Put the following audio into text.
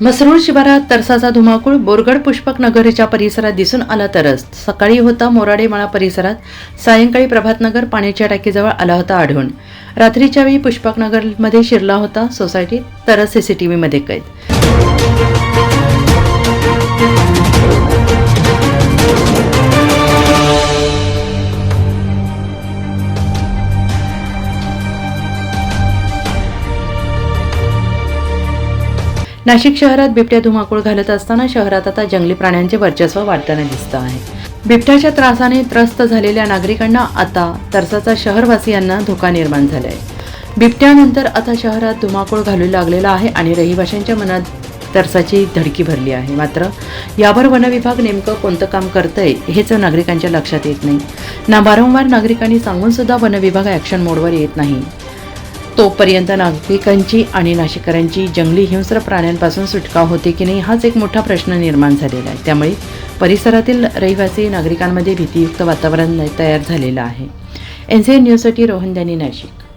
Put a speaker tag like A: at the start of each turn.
A: मसरूळ शिवारात तरसाचा धुमाकूळ बोरगड पुष्पक नगरीच्या परिसरात दिसून आला तरच सकाळी होता मोराडेमाळा परिसरात. सायंकाळी प्रभातनगर पाण्याच्या टाकीजवळ आला होता आढळून. रात्रीच्या वेळी पुष्पक नगरमध्ये शिरला होता सोसायटीत तरच सीसीटीव्हीमध्ये कैद. नाशिक शहरात बिबट्या धुमाकूळ घालत असताना शहरात आता जंगली प्राण्यांचे वर्चस्व वाढताना दिसतं आहे. बिबट्याच्या त्रासाने त्रस्त झालेल्या नागरिकांना आता तरसाचा शहरवासियांना धोका निर्माण झाला आहे बिबट्यानंतर आता शहरात धुमाकूळ घालू लागलेला आहे आणि रहिवाशांच्या मनात तरसाची धडकी भरली आहे. मात्र यावर वनविभाग नेमकं कोणतं काम करतंय हेच नागरिकांच्या लक्षात येत नाही. ना वारंवार नागरिकांनी सांगून सुद्धा वनविभाग ॲक्शन मोडवर येत नाही. तोपर्यंत नागरिकांची आणि नाशिककरांची जंगली हिंस्र प्राण्यांपासून सुटका होते की नाही हाच एक मोठा प्रश्न निर्माण झालेला आहे. त्यामुळे परिसरातील रहिवासी नागरिकांमध्ये भीतीयुक्त वातावरण तयार झालेलं आहे. एन सी एन न्यूजसाठी रोहन दॅनी नाशिक.